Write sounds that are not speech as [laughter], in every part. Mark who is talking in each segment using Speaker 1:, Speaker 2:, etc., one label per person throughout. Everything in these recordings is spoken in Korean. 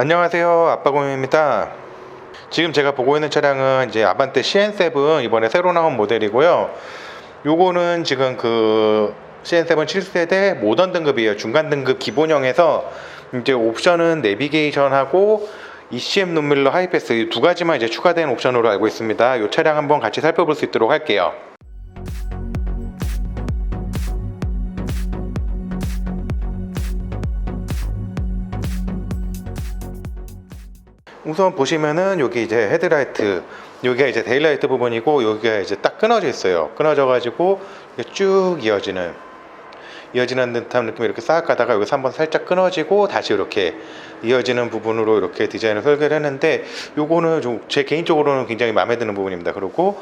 Speaker 1: 안녕하세요 아빠곰입니다. 지금 제가 보고 있는 차량은 이제 아반떼 CN7 이번에 새로 나온 모델이고요. 요거는 지금 그 CN7 7세대 모던 등급이에요. 중간 등급 기본형에서 이제 옵션은 내비게이션하고 ECM 눈밀러 하이패스 이두 가지만 이제 추가된 옵션으로 알고 있습니다. 이 차량 한번 같이 살펴볼 수 있도록 할게요 우선 보시면은 여기 이제 헤드라이트 여기가 이제 데일라이트 부분이고 여기가 이제 딱 끊어져 있어요 끊어져 가지고 쭉 이어지는 이어지는 듯한 느낌이 이렇게 싹 가다가 여기서 한번 살짝 끊어지고 다시 이렇게 이어지는 부분으로 이렇게 디자인을 설계를 했는데 요거는 좀 제 개인적으로는 굉장히 마음에 드는 부분입니다 그리고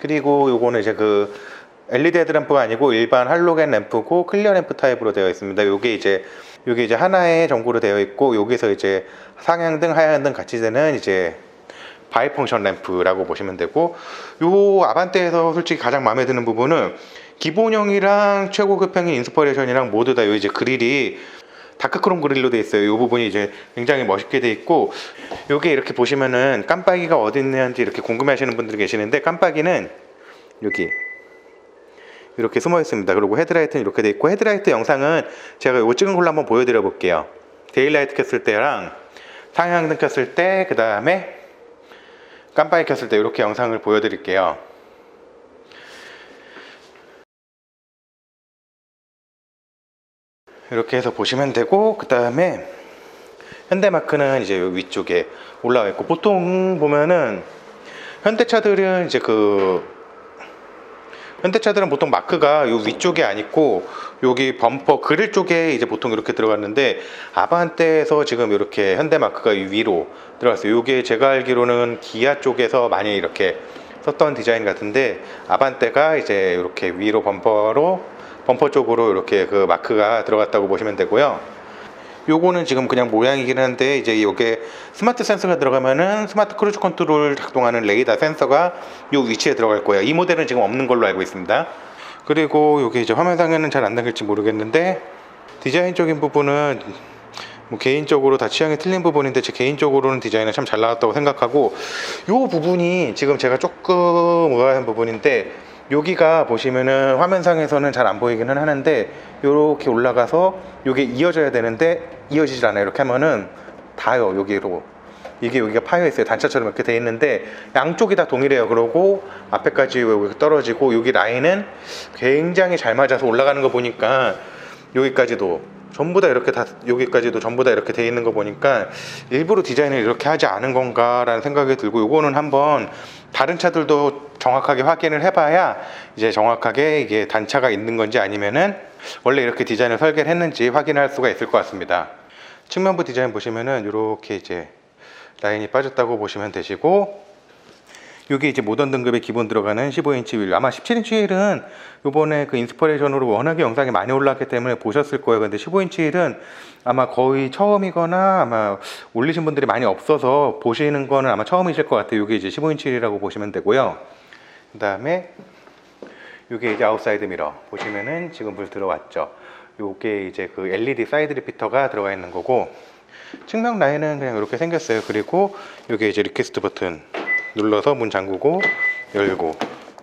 Speaker 1: 그리고 요거는 이제 그 LED 헤드램프가 아니고 일반 할로겐 램프고 클리어 램프 타입으로 되어 있습니다. 요게 이제 요게 이제 하나의 전구로 되어 있고 여기서 이제 상향등 하향등 같이 되는 이제 바이 펑션 램프라고 보시면 되고 요 아반떼에서 솔직히 가장 마음에 드는 부분은 기본형이랑 최고급형인 인스퍼레이션이랑 모두 다 요 이제 그릴이 다크크롬 그릴로 돼 있어요. 이 부분이 이제 굉장히 멋있게 돼 있고 요게 이렇게 보시면은 깜빡이가 어디 있는지 이렇게 궁금해하시는 분들이 계시는데 깜빡이는 여기 이렇게 숨어 있습니다. 그리고 헤드라이트는 이렇게 돼 있고 헤드라이트 영상은 제가 이거 찍은 걸로 한번 보여드려 볼게요. 데일라이트 켰을 때랑 상향등 켰을 때, 그 다음에 깜빡이 켰을 때 이렇게 영상을 보여드릴게요. 이렇게 해서 보시면 되고 그 다음에 현대마크는 이제 위쪽에 올라와 있고 보통 보면은 현대차들은 이제 그 현대차들은 보통 마크가 요 위쪽에 안 있고 여기 범퍼 그릴 쪽에 이제 보통 이렇게 들어갔는데 아반떼에서 지금 이렇게 현대 마크가 이 위로 들어갔어요. 이게 제가 알기로는 기아 쪽에서 많이 이렇게 썼던 디자인 같은데 아반떼가 이제 이렇게 위로 범퍼로 범퍼 쪽으로 이렇게 그 마크가 들어갔다고 보시면 되고요. 요거는 지금 그냥 모양이긴 한데 이제 이게 스마트 센서가 들어가면은 스마트 크루즈 컨트롤 작동하는 레이더 센서가 요 위치에 들어갈 거예요. 이 모델은 지금 없는 걸로 알고 있습니다. 그리고 요게 이제 화면상에는 잘 안 나길지 모르겠는데 디자인적인 부분은 뭐 개인적으로 다 취향이 틀린 부분인데 제 개인적으로는 디자인은 참 잘 나왔다고 생각하고 요 부분이 지금 제가 조금 의아한 부분인데 여기가 보시면은 화면상에서는 잘 안 보이기는 하는데 이렇게 올라가서 이게 이어져야 되는데 이어지질 않아요. 이렇게 하면은 닿아요. 여기로 이게 여기가 파여 있어요. 단차처럼 이렇게 돼 있는데 양쪽이 다 동일해요. 그러고 앞에까지 여기 떨어지고 여기 라인은 굉장히 잘 맞아서 올라가는 거 보니까 여기까지도 전부 다 이렇게 다 여기까지도 전부 다 이렇게 돼 있는 거 보니까 일부러 디자인을 이렇게 하지 않은 건가라는 생각이 들고 요거는 한번 다른 차들도 정확하게 확인을 해봐야 이제 정확하게 이게 단차가 있는 건지 아니면은 원래 이렇게 디자인을 설계를 했는지 확인할 수가 있을 것 같습니다. 측면부 디자인 보시면은 이렇게 이제 라인이 빠졌다고 보시면 되시고 이게 이제 모던 등급에 기본 들어가는 15인치 휠. 아마 17인치 휠은 요번에 그 인스퍼레이션으로 워낙에 영상이 많이 올랐기 때문에 보셨을 거예요. 근데 15인치 휠은 아마 거의 처음이거나 아마 올리신 분들이 많이 없어서 보시는 거는 아마 처음이실 것 같아요. 이게 이제 15인치 휠이라고 보시면 되고요. 그 다음에 이게 이제 아웃사이드 미러 보시면은 지금 불 들어왔죠. 요게 이제 그 LED 사이드 리피터가 들어가 있는 거고 측면 라인은 그냥 이렇게 생겼어요. 그리고 요게 이제 리퀘스트 버튼 눌러서 문 잠그고 열고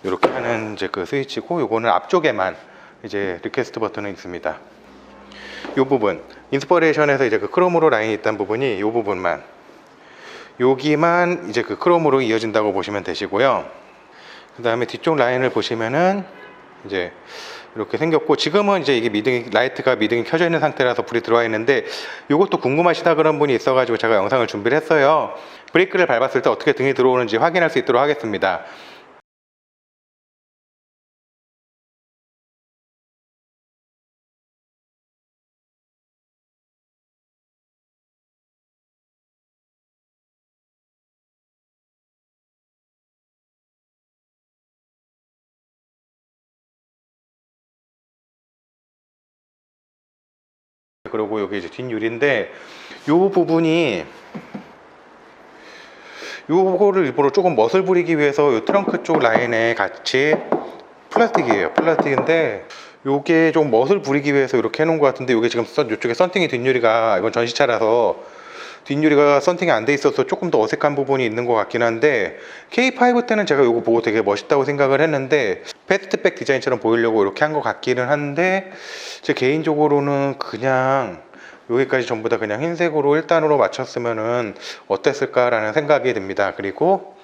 Speaker 1: 이렇게 하는 이제 그 스위치고 요거는 앞쪽에만 이제 리퀘스트 버튼은 있습니다. 요 부분 인스퍼레이션에서 이제 그 크롬으로 라인이 있던 부분이 요 부분만 여기만 이제 그 크롬으로 이어진다고 보시면 되시고요. 그 다음에 뒤쪽 라인을 보시면은 이제 이렇게 생겼고 지금은 이제 이게 미등이 라이트가 미등이 켜져 있는 상태라서 불이 들어와 있는데 이것도 궁금하시다 그런 분이 있어가지고 제가 영상을 준비를 했어요. 브레이크를 밟았을 때 어떻게 등이 들어오는지 확인할 수 있도록 하겠습니다. 그리고 여기 이제 뒷유리인데 요 부분이 요거를 일부러 조금 멋을 부리기 위해서 요 트렁크 쪽 라인에 같이 플라스틱이에요. 플라스틱인데 요게 좀 멋을 부리기 위해서 이렇게 해놓은 것 같은데 요게 지금 썬, 요쪽에 썬팅이 뒷유리가 이건 전시차라서 뒷유리가 썬팅이 안 돼 있어서 조금 더 어색한 부분이 있는 것 같긴 한데 K5 때는 제가 이거 보고 되게 멋있다고 생각을 했는데 패스트백 디자인처럼 보이려고 이렇게 한 것 같기는 한데 제 개인적으로는 그냥 여기까지 전부 다 그냥 흰색으로 1단으로 맞췄으면은 어땠을까라는 생각이 듭니다. 그리고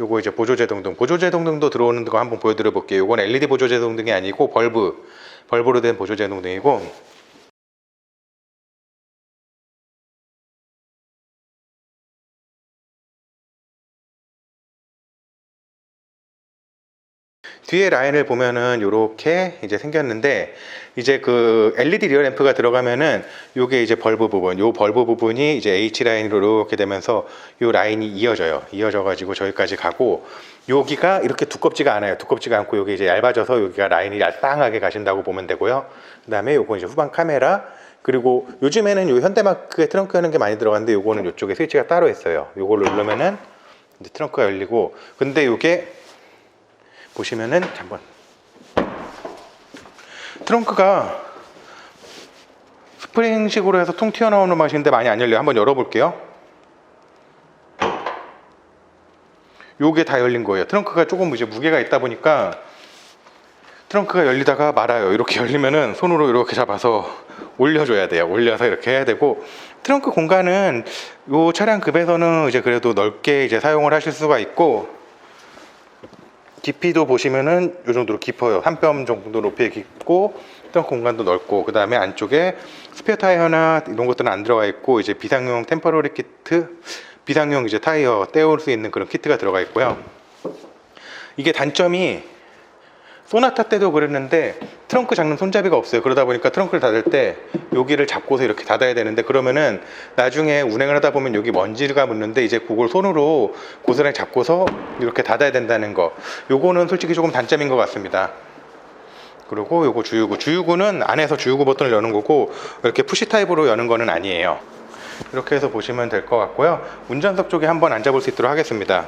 Speaker 1: 요거 이제 보조제동등 보조제동등도 들어오는 거 한번 보여드려 볼게요. 요건 LED 보조제동등이 아니고 벌브 벌브로 된 보조제동등이고 뒤에 라인을 보면은 이렇게 이제 생겼는데 이제 그 LED 리어 램프가 들어가면은 요게 이제 벌브 부분, 요 벌브 부분이 이제 H 라인으로 이렇게 되면서 요 라인이 이어져요. 이어져 가지고 저기까지 가고 여기가 이렇게 두껍지가 않아요. 두껍지가 않고 여기 이제 얇아져서 여기가 라인이 얄쌍하게 가신다고 보면 되고요. 그다음에 요거 이제 후방 카메라 그리고 요즘에는 요 현대마크에 트렁크 여는 게 많이 들어갔는데 요거는 요쪽에 스위치가 따로 있어요. 요걸 누르면은 이제 트렁크가 열리고 근데 요게 보시면은 한번 트렁크가 스프링식으로 해서 통 튀어나오는 맛인데 많이 안 열려요. 한번 열어볼게요. 요게 다 열린 거예요. 트렁크가 조금 이제 무게가 있다 보니까 트렁크가 열리다가 말아요. 이렇게 열리면은 손으로 이렇게 잡아서 올려줘야 돼요. 올려서 이렇게 해야 되고 트렁크 공간은 요 차량 급에서는 이제 그래도 넓게 이제 사용을 하실 수가 있고 깊이도 보시면은 요 정도로 깊어요. 한 뼘 정도 높이에 깊고 트렁크 공간도 넓고 그 다음에 안쪽에 스페어 타이어나 이런 것들은 안 들어가 있고 이제 비상용 템퍼러리 키트 비상용 이제 타이어 떼올 수 있는 그런 키트가 들어가 있고요. 이게 단점이 소나타 때도 그랬는데 트렁크 잡는 손잡이가 없어요. 그러다 보니까 트렁크를 닫을 때 여기를 잡고서 이렇게 닫아야 되는데 그러면은 나중에 운행을 하다 보면 여기 먼지가 묻는데 이제 그걸 손으로 고스란히 잡고서 이렇게 닫아야 된다는 거. 요거는 솔직히 조금 단점인 것 같습니다. 그리고 요거 주유구. 주유구는 안에서 주유구 버튼을 여는 거고 이렇게 푸시 타입으로 여는 거는 아니에요. 이렇게 해서 보시면 될 것 같고요. 운전석 쪽에 한번 앉아볼 수 있도록 하겠습니다.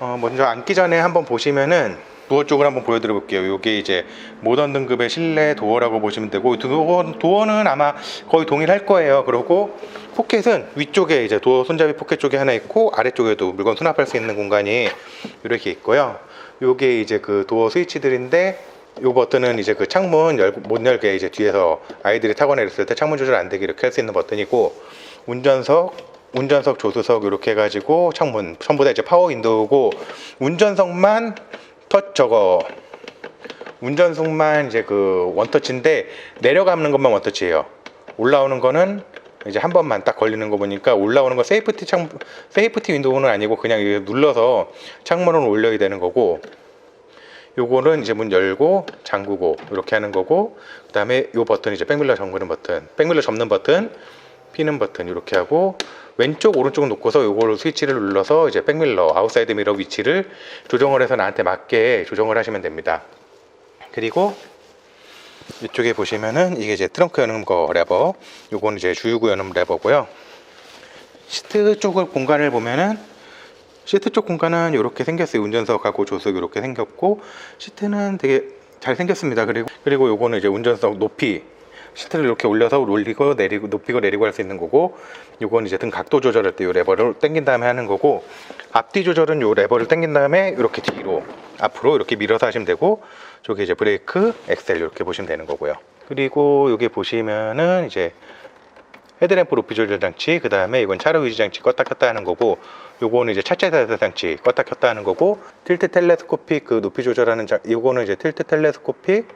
Speaker 1: 어, 먼저 앉기 전에 한번 보시면은 도어 쪽을 한번 보여드려 볼게요. 이게 이제 모던 등급의 실내 도어라고 보시면 되고 도어, 도어는 아마 거의 동일할 거예요. 그리고 포켓은 위쪽에 이제 도어 손잡이 포켓 쪽에 하나 있고 아래쪽에도 물건 수납할 수 있는 공간이 이렇게 있고요. 요게 이제 그 도어 스위치들인데 요 버튼은 이제 그 창문 열, 못 열게 이제 뒤에서 아이들이 타고 내렸을 때 창문 조절 안 되게 이렇게 할 수 있는 버튼이고 운전석 운전석 조수석 이렇게 해가지고 창문 전부 다 이제 파워 윈도우고 운전석만 터 저거 운전석만 이제 그 원터치인데 내려가는 것만 원터치예요. 올라오는 거는 이제 한 번만 딱 걸리는 거 보니까 올라오는 거 세이프티 창 세이프티 윈도우는 아니고 그냥 눌러서 창문을 올려야 되는 거고 요거는 이제 문 열고 잠그고 이렇게 하는 거고 그다음에 요 버튼 이제 백밀러 잠그는 버튼 백밀러 접는 버튼 피는 버튼 이렇게 하고 왼쪽 오른쪽 놓고서 요거를 스위치를 눌러서 이제 백밀러 아웃사이드 미러 위치를 조정을 해서 나한테 맞게 조정을 하시면 됩니다. 그리고 이쪽에 보시면은 이게 이제 트렁크 여는 거 레버 요거는 이제 주유구 여는 레버고요. 시트 쪽을 공간을 보면은 시트 쪽 공간은 이렇게 생겼어요. 운전석하고 조석 이렇게 생겼고 시트는 되게 잘 생겼습니다. 그리고 그리고 요거는 이제 운전석 높이 시트를 이렇게 올려서 올리고 내리고 높이고 내리고 할 수 있는 거고 요건 이제 등 각도 조절할 때요 레버를 당긴 다음에 하는 거고 앞뒤 조절은 요 레버를 당긴 다음에 이렇게 뒤로 앞으로 이렇게 밀어서 하시면 되고 저게 이제 브레이크 엑셀 이렇게 보시면 되는 거고요. 그리고 여기 보시면은 이제 헤드램프 높이 조절 장치, 그 다음에 이건 차로 유지 장치 껐다 켰다 하는 거고, 요거는 이제 차체 자세 장치 껐다 켰다 하는 거고, 틸트 텔레스코픽 그 높이 조절하는 장, 요거는 이제 틸트 텔레스코픽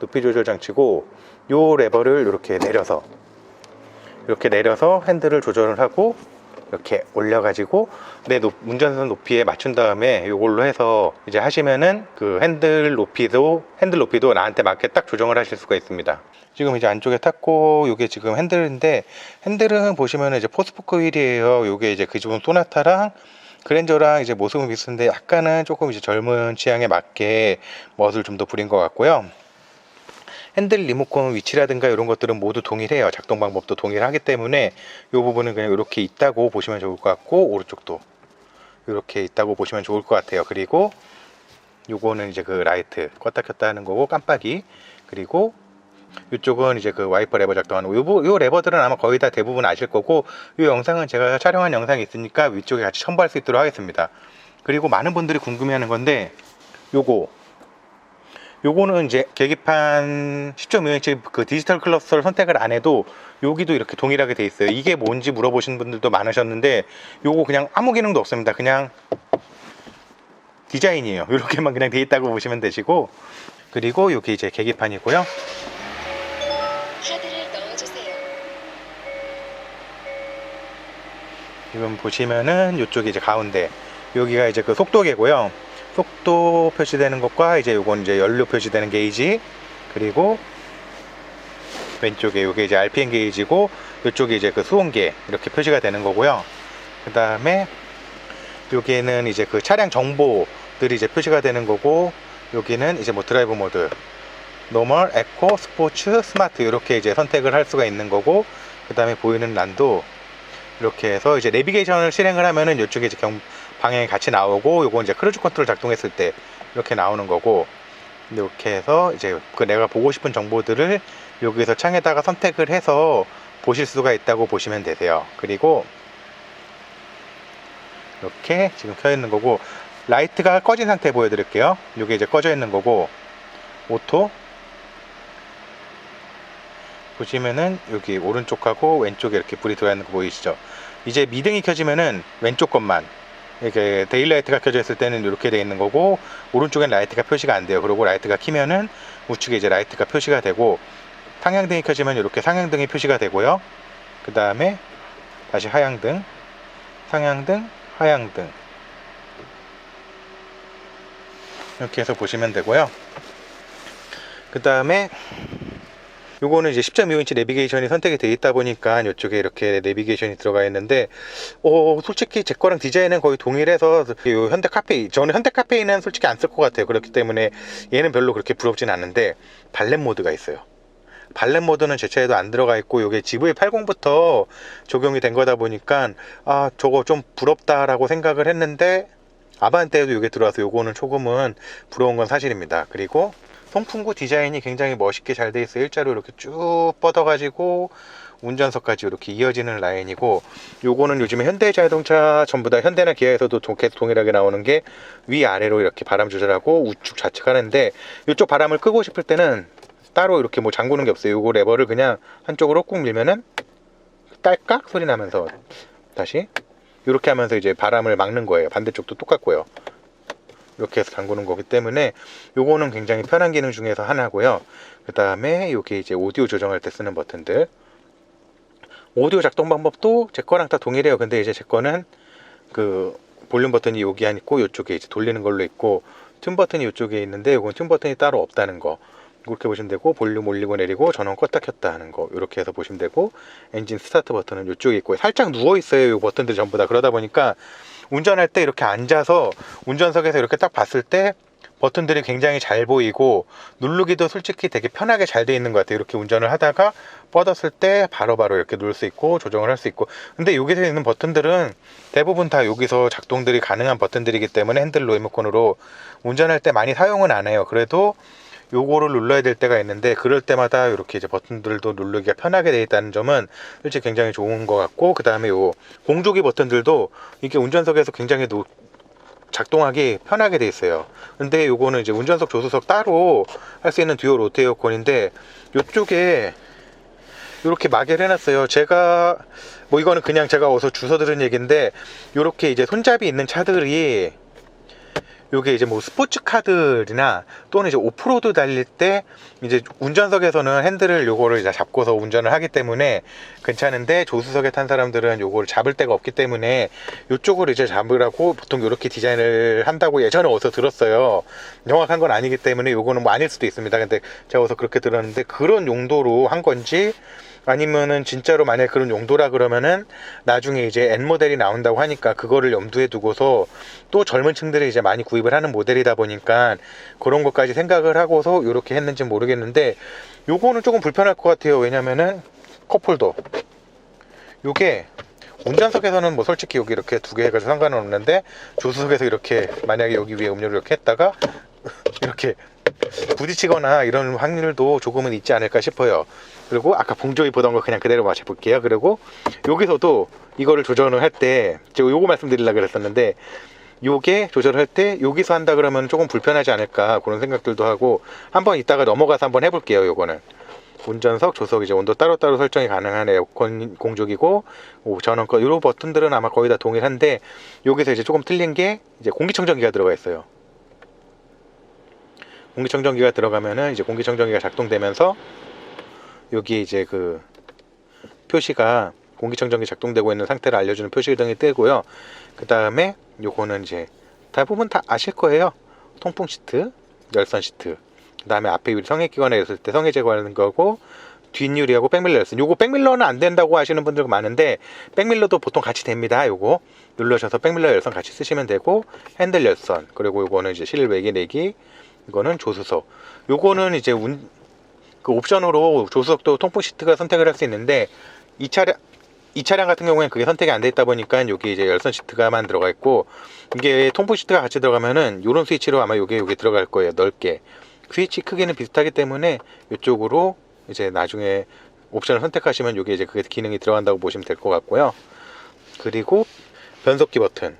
Speaker 1: 높이 조절 장치고, 요 레버를 이렇게 내려서 이렇게 내려서 핸들을 조절을 하고 이렇게 올려가지고 내 높- 운전선 높이에 맞춘 다음에 이걸로 해서 이제 하시면은 그 핸들 높이도 핸들 높이도 나한테 맞게 딱 조정을 하실 수가 있습니다. 지금 이제 안쪽에 탔고 이게 지금 핸들인데 핸들은 보시면은 이제 포스포크 휠이에요. 요게 이제 그 기존 소나타랑 그랜저랑 이제 모습은 비슷한데 약간은 조금 이제 젊은 취향에 맞게 멋을 좀 더 부린 것 같고요. 핸들 리모컨 위치라든가 이런 것들은 모두 동일해요. 작동 방법도 동일하기 때문에 이 부분은 그냥 이렇게 있다고 보시면 좋을 것 같고 오른쪽도 이렇게 있다고 보시면 좋을 것 같아요. 그리고 요거는 이제 그 라이트 껐다 켰다 하는 거고 깜빡이 그리고 이쪽은 이제 그 와이퍼 레버 작동하는 거. 요, 부- 요 레버들은 아마 거의 다 대부분 아실 거고 이 영상은 제가 촬영한 영상이 있으니까 위쪽에 같이 첨부할 수 있도록 하겠습니다. 그리고 많은 분들이 궁금해하는 건데 요거 요거는 이제 계기판 10.5인치 그 디지털 클러스터를 선택을 안 해도 여기도 이렇게 동일하게 돼 있어요. 이게 뭔지 물어보시는 분들도 많으셨는데 요거 그냥 아무 기능도 없습니다. 그냥 디자인이에요. [laughs] 이렇게만 그냥 돼 있다고 보시면 되시고 그리고 여기 이제 계기판이고요. 지금 보시면은 이쪽이 이제 가운데 여기가 이제 그 속도계고요. 속도 표시되는 것과 이제 요건 이제 연료 표시되는 게이지 그리고 왼쪽에 요게 이제 RPM 게이지고 이쪽이 이제 그 수온계 이렇게 표시가 되는 거고요. 그 다음에 여기에는 이제 그 차량 정보들이 이제 표시가 되는 거고 여기는 이제 뭐 드라이브 모드 노멀, 에코, 스포츠, 스마트 이렇게 이제 선택을 할 수가 있는 거고 그 다음에 보이는 란도 이렇게 해서 이제 내비게이션을 실행을 하면은 이쪽에 이제 경, 방향이 같이 나오고 요거 이제 크루즈 컨트롤 작동했을 때 이렇게 나오는 거고 이렇게 해서 이제 그 내가 보고 싶은 정보들을 여기서 창에다가 선택을 해서 보실 수가 있다고 보시면 되세요. 그리고 이렇게 지금 켜 있는 거고 라이트가 꺼진 상태 보여드릴게요. 이게 이제 꺼져 있는 거고 오토 보시면은 여기 오른쪽하고 왼쪽에 이렇게 불이 들어와 있는 거 보이시죠? 이제 미등이 켜지면은 왼쪽 것만 이렇게 데일라이트가 켜져 있을 때는 이렇게 돼 있는 거고 오른쪽엔 라이트가 표시가 안 돼요. 그리고 라이트가 키면은 우측에 이제 라이트가 표시가 되고 상향등이 켜지면 이렇게 상향등이 표시가 되고요. 그 다음에 다시 하향등, 상향등, 하향등 이렇게 해서 보시면 되고요. 그 다음에 요거는 이제 10.25인치 내비게이션이 선택이 되어 있다 보니까 이쪽에 이렇게 내비게이션이 들어가 있는데 어 솔직히 제 거랑 디자인은 거의 동일해서 요 현대 카페인 저는 현대 카페인은 솔직히 안 쓸 것 같아요. 그렇기 때문에 얘는 별로 그렇게 부럽진 않은데 발렛 모드가 있어요. 발렛 모드는 제 차에도 안 들어가 있고 요게 GV80부터 적용이 된 거다 보니까 아 저거 좀 부럽다라고 생각을 했는데 아반떼에도 이게 들어와서 요거는 조금은 부러운 건 사실입니다. 그리고 송풍구 디자인이 굉장히 멋있게 잘 돼 있어요. 일자로 이렇게 쭉 뻗어가지고 운전석까지 이렇게 이어지는 라인이고 요거는 요즘에 현대자동차 전부 다 현대나 기아에서도 동- 계속 동일하게 나오는 게 위아래로 이렇게 바람 조절하고 우측 좌측 하는데 이쪽 바람을 끄고 싶을 때는 따로 이렇게 뭐 잠그는 게 없어요. 요거 레버를 그냥 한쪽으로 꾹 밀면은 딸깍 소리 나면서 다시 이렇게 하면서 이제 바람을 막는 거예요. 반대쪽도 똑같고요. 이렇게 해서 잠그는 거기 때문에 요거는 굉장히 편한 기능 중에서 하나고요. 그 다음에 요게 이제 오디오 조정할 때 쓰는 버튼들. 오디오 작동 방법도 제 거랑 다 동일해요. 근데 이제 제 거는 그 볼륨 버튼이 여기 안 있고 이쪽에 이제 돌리는 걸로 있고 튠 버튼이 이쪽에 있는데 요건 튠 버튼이 따로 없다는 거. 이렇게 보시면 되고 볼륨 올리고 내리고 전원 껐다 켰다 하는 거 이렇게 해서 보시면 되고 엔진 스타트 버튼은 이쪽에 있고 살짝 누워 있어요 이 버튼들 전부 다 그러다 보니까 운전할 때 이렇게 앉아서 운전석에서 이렇게 딱 봤을 때 버튼들이 굉장히 잘 보이고 누르기도 솔직히 되게 편하게 잘 돼 있는 것 같아요. 이렇게 운전을 하다가 뻗었을 때 바로바로 이렇게 누를 수 있고 조정을 할 수 있고 근데 여기서 있는 버튼들은 대부분 다 여기서 작동들이 가능한 버튼들이기 때문에 핸들 리모컨으로 운전할 때 많이 사용은 안 해요. 그래도 요거를 눌러야 될 때가 있는데 그럴 때마다 이렇게 이제 버튼들도 누르기가 편하게 되어 있다는 점은 솔직히 굉장히 좋은 것 같고 그 다음에 요 공조기 버튼들도 이게 운전석에서 굉장히 노, 작동하기 편하게 돼 있어요. 근데 요거는 이제 운전석 조수석 따로 할 수 있는 듀얼 오토 에어컨인데 요쪽에 이렇게 마개를 해놨어요. 제가 뭐 이거는 그냥 제가 어서 주워 들은 얘기인데 요렇게 이제 손잡이 있는 차들이 요게 이제 뭐 스포츠 카들이나 또는 이제 오프로드 달릴 때 이제 운전석에서는 핸들을 요거를 이제 잡고서 운전을 하기 때문에 괜찮은데 조수석에 탄 사람들은 요거를 잡을 데가 없기 때문에 요쪽을 이제 잡으라고 보통 요렇게 디자인을 한다고 예전에 어디서 들었어요. 정확한 건 아니기 때문에 요거는 뭐 아닐 수도 있습니다. 근데 제가 어디서 그렇게 들었는데 그런 용도로 한 건지 아니면은 진짜로 만약 그런 용도라 그러면은 나중에 이제 N 모델이 나온다고 하니까 그거를 염두에 두고서 또 젊은 층들이 이제 많이 구입을 하는 모델이다 보니까 그런 것까지 생각을 하고서 이렇게 했는지 모르겠는데 요거는 조금 불편할 것 같아요. 왜냐면은 컵홀더. 요게 운전석에서는 뭐 솔직히 여기 이렇게 두 개 해가지고 상관은 없는데 조수석에서 이렇게 만약에 여기 위에 음료를 이렇게 했다가 이렇게 부딪히거나 이런 확률도 조금은 있지 않을까 싶어요. 그리고 아까 봉조이 보던 거 그냥 그대로 맞춰볼게요. 그리고 여기서도 이거를 조절을 할 때 제가 요거 말씀드리려고 그랬었는데 요게 조절할 때 여기서 한다 그러면 조금 불편하지 않을까 그런 생각들도 하고 한번 이따가 넘어가서 한번 해볼게요. 요거는 운전석, 조석 이제 온도 따로따로 설정이 가능한 에어컨 공조기고 오, 전원권 이런 버튼들은 아마 거의 다 동일한데 여기서 이제 조금 틀린 게 이제 공기청정기가 들어가 있어요. 공기청정기가 들어가면은 이제 공기청정기가 작동되면서 여기 이제 그 표시가 공기청정기 작동되고 있는 상태를 알려주는 표시등이 뜨고요. 그 다음에 요거는 이제 대부분 다 아실 거예요. 통풍 시트, 열선 시트. 그 다음에 앞에 유리 성액기관에 있을 때 성에 제거하는 거고 뒷유리하고 백밀러 열선. 요거 백밀러는 안 된다고 하시는 분들 많은데 백밀러도 보통 같이 됩니다. 요거 눌러셔서 백밀러 열선 같이 쓰시면 되고 핸들 열선 그리고 요거는 이제 실외기 내기 이거는 조수석. 요거는 이제 운, 그 옵션으로 조수석도 통풍 시트가 선택을 할 수 있는데 이 차량 이 차량 같은 경우에는 그게 선택이 안 돼 있다 보니까 여기 이제 열선 시트가만 들어가 있고 이게 통풍 시트가 같이 들어가면은 이런 스위치로 아마 요게 요게 들어갈 거예요 넓게. 스위치 크기는 비슷하기 때문에 이쪽으로 이제 나중에 옵션을 선택하시면 요게 이제 그 기능이 들어간다고 보시면 될 것 같고요. 그리고 변속기 버튼.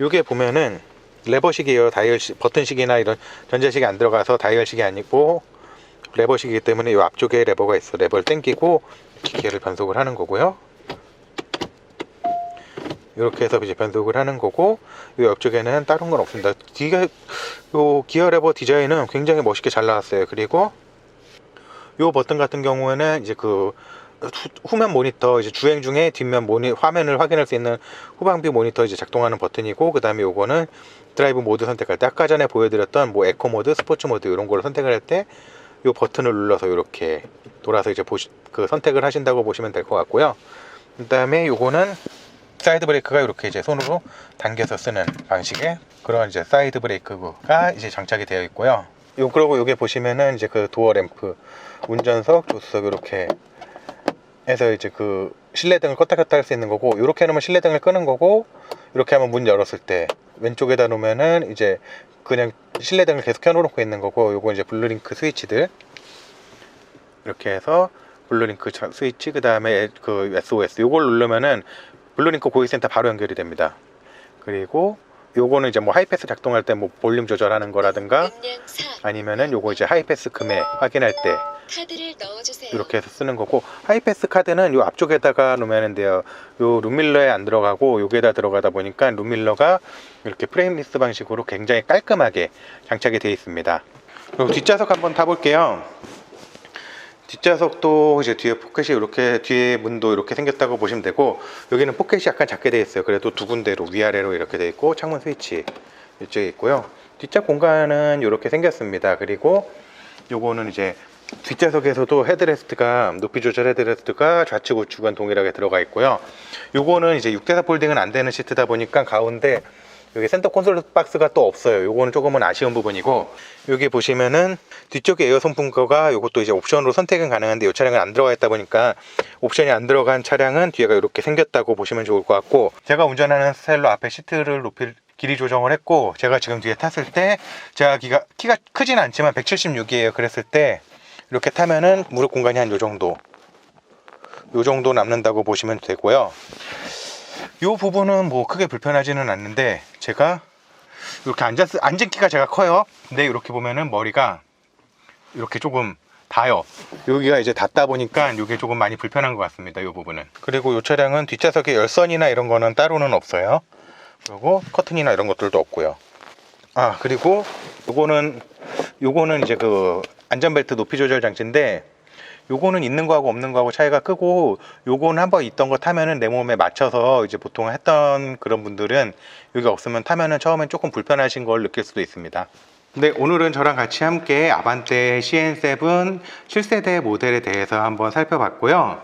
Speaker 1: 요게 보면은 레버식이에요. 다이얼식 버튼식이나 이런 전자식이 안 들어가서 다이얼식이 아니고 레버식이기 때문에 이 앞쪽에 레버가 있어. 레버를 당기고 기계를 변속을 하는 거고요. 이렇게 해서 이제 변속을 하는 거고 이 옆쪽에는 다른 건 없습니다. 뒤가 요 기어 레버 디자인은 굉장히 멋있게 잘 나왔어요. 그리고 요 버튼 같은 경우에는 이제 그 후- 후면 모니터 이제 주행 중에 뒷면 모니 화면을 확인할 수 있는 후방뷰 모니터 이제 작동하는 버튼이고 그 다음에 요거는 드라이브 모드 선택할 때 아까 전에 보여드렸던 뭐 에코 모드, 스포츠 모드 이런 걸 선택을 할 때 요 버튼을 눌러서 이렇게 돌아서 이제 보시 그 선택을 하신다고 보시면 될 것 같고요. 그 다음에 요거는 사이드 브레이크가 이렇게 이제 손으로 당겨서 쓰는 방식의 그런 이제 사이드 브레이크가 이제 장착이 되어 있고요. 요 그리고 요게 보시면은 이제 그 도어 램프 운전석, 조수석 이렇게 해서 이제 그 실내등을 껐다 켰다 할 수 있는 거고 이렇게 해놓으면 실내등을 끄는 거고 이렇게 하면 문 열었을 때 왼쪽에다 놓으면은 이제 그냥 실내등을 계속 켜놓고 있는 거고 요거 이제 블루링크 스위치들. 이렇게 해서 블루링크 자- 스위치 그 다음에 그 SOS 요걸 누르면은 블루링크 고객센터 바로 연결이 됩니다. 그리고 요거는 이제 뭐 하이패스 작동할 때 뭐 볼륨 조절하는 거라든가
Speaker 2: 음량 4
Speaker 1: 아니면은 요거 이제 하이패스 금액 확인할 때. 이렇게 해서 쓰는 거고 하이패스 카드는 요 앞쪽에다가 놓으면 돼요. 요 룸밀러에 안 들어가고 여기에다 들어가다 보니까 룸밀러가 이렇게 프레임리스 방식으로 굉장히 깔끔하게 장착이 되어 있습니다. 그리고 뒷좌석 한번 타볼게요. 뒷좌석도 이제 뒤에 포켓이 이렇게 뒤에 문도 이렇게 생겼다고 보시면 되고 여기는 포켓이 약간 작게 되어 있어요. 그래도 두 군데로 위아래로 이렇게 되어 있고 창문 스위치 이쪽에 있고요. 뒷좌 공간은 이렇게 생겼습니다. 그리고 요거는 이제 뒷좌석에서도 헤드레스트가 높이 조절 헤드레스트가 좌측 우측은 동일하게 들어가 있고요. 요거는 이제 6대4 폴딩은 안 되는 시트다 보니까 가운데 여기 센터 콘솔 박스가 또 없어요. 요거는 조금은 아쉬운 부분이고 여기 보시면은 뒤쪽에 에어 송풍거가 요것도 이제 옵션으로 선택은 가능한데 이 차량은 안 들어가 있다 보니까 옵션이 안 들어간 차량은 뒤에가 이렇게 생겼다고 보시면 좋을 것 같고 제가 운전하는 스타일로 앞에 시트를 높이 길이 조정을 했고 제가 지금 뒤에 탔을 때 제가 키가, 키가 크진 않지만 176이에요. 그랬을 때 이렇게 타면은 무릎 공간이 한 요 정도 요 정도 남는다고 보시면 되고요. 요 부분은 뭐 크게 불편하지는 않는데 제가 이렇게 앉았 앉은 키가 제가 커요. 근데 이렇게 보면은 머리가 이렇게 조금 닿아요. 여기가 이제 닿다 보니까 이게 조금 많이 불편한 것 같습니다. 이 부분은. 그리고 이 차량은 뒷좌석에 열선이나 이런 거는 따로는 없어요. 그리고 커튼이나 이런 것들도 없고요. 아 그리고 요거는 요거는 이제 그 안전벨트 높이 조절 장치인데 요거는 있는 거하고 없는 거하고 차이가 크고 요거는 한번 있던 거 타면은 내 몸에 맞춰서 이제 보통 했던 그런 분들은 여기 없으면 타면은 처음엔 조금 불편하신 걸 느낄 수도 있습니다. 네, 오늘은 저랑 같이 함께 아반떼 CN7 7세대 모델에 대해서 한번 살펴봤고요.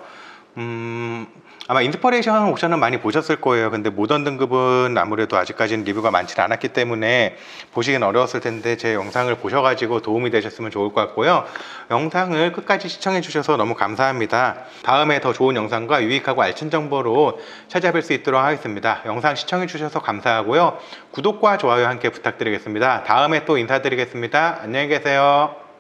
Speaker 1: 음, 아마 인스퍼레이션 옵션은 많이 보셨을 거예요. 근데 모던 등급은 아무래도 아직까지는 리뷰가 많지 않았기 때문에 보시긴 어려웠을 텐데 제 영상을 보셔가지고 도움이 되셨으면 좋을 것 같고요. 영상을 끝까지 시청해 주셔서 너무 감사합니다. 다음에 더 좋은 영상과 유익하고 알찬 정보로 찾아뵐 수 있도록 하겠습니다. 영상 시청해 주셔서 감사하고요. 구독과 좋아요 함께 부탁드리겠습니다. 다음에 또 인사드리겠습니다. 안녕히 계세요.